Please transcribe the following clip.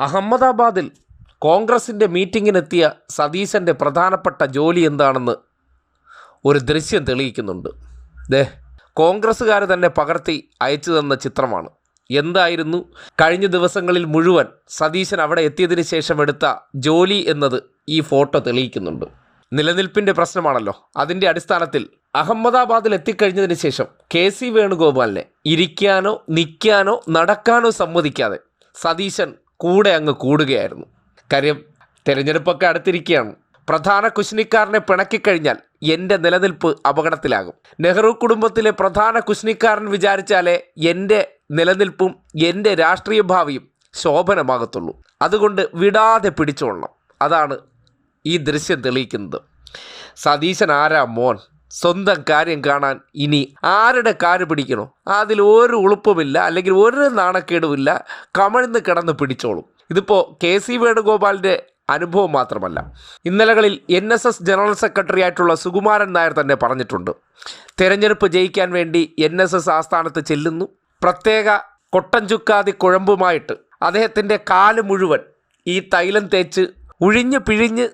അഹമ്മദാബാദിൽ കോൺഗ്രസിന്റെ മീറ്റിങ്ങിനെത്തിയ സതീശന്റെ പ്രധാനപ്പെട്ട ജോലി എന്താണെന്ന് ഒരു ദൃശ്യം തെളിയിക്കുന്നുണ്ട്. ദേ കോൺഗ്രസ്സുകാർ തന്നെ പകർത്തി അയച്ചു തന്ന ചിത്രമാണ്. എന്തായിരുന്നു? കഴിഞ്ഞ ദിവസങ്ങളിൽ മുഴുവൻ സതീശൻ അവിടെ എത്തിയതിന് ശേഷം എടുത്ത ജോലി എന്നത് ഈ ഫോട്ടോ തെളിയിക്കുന്നുണ്ട്. നിലനിൽപ്പിന്റെ പ്രശ്നമാണല്ലോ. അതിന്റെ അടിസ്ഥാനത്തിൽ അഹമ്മദാബാദിൽ എത്തിക്കഴിഞ്ഞതിന് ശേഷം കെ സി വേണുഗോപാലിനെ ഇരിക്കാനോ നിൽക്കാനോ നടക്കാനോ സമ്മതിക്കാതെ സതീശൻ കൂടെ അങ്ങ് കൂടുകയായിരുന്നു. കാര്യം തിരഞ്ഞെടുപ്പൊക്കെ അടുത്തിരിക്കുകയാണ്. പ്രധാന കുശ്നിക്കാരനെ പിണക്കിക്കഴിഞ്ഞാൽ എന്റെ നിലനിൽപ്പ് അപകടത്തിലാകും. നെഹ്റു കുടുംബത്തിലെ പ്രധാന കുശ്നിക്കാരൻ വിചാരിച്ചാലേ എന്റെ നിലനിൽപ്പും എന്റെ രാഷ്ട്രീയ ഭാവിയും ശോഭനമാകത്തുള്ളൂ. അതുകൊണ്ട് വിടാതെ പിടിച്ചോളണം. അതാണ് ഈ ദൃശ്യം തെളിയിക്കുന്നത്. സതീശൻ ആരാ മോൻ? സ്വന്തം കാര്യം കാണാൻ ഇനി ആരുടെ കാര് പിടിക്കണോ? അതിൽ ഒരു ഉളുപ്പുമില്ല അല്ലെങ്കിൽ ഒരു നാണക്കേടുമില്ല. കമഴ്ന്ന് കിടന്ന് പിടിച്ചോളും. ഇതിപ്പോൾ കെ സി വേണുഗോപാലിന്റെ അനുഭവം മാത്രമല്ല. ഇന്നലകളിൽ N S S general secretary ആയിട്ടുള്ള സുകുമാരൻ നായർ തന്നെ പറഞ്ഞിട്ടുണ്ട്. തെരഞ്ഞെടുപ്പ് ജയിക്കാൻ വേണ്ടി എൻ എസ് എസ് ആസ്ഥാനത്ത് ചെല്ലുന്നു. പ്രത്യേക കൊട്ടഞ്ചുക്കാതി കുഴമ്പുമായിട്ട് അദ്ദേഹത്തിന്റെ കാൽ മുഴുവൻ ഈ തൈലം തേച്ച് ഉഴിഞ്ഞ് പിഴിഞ്ഞ്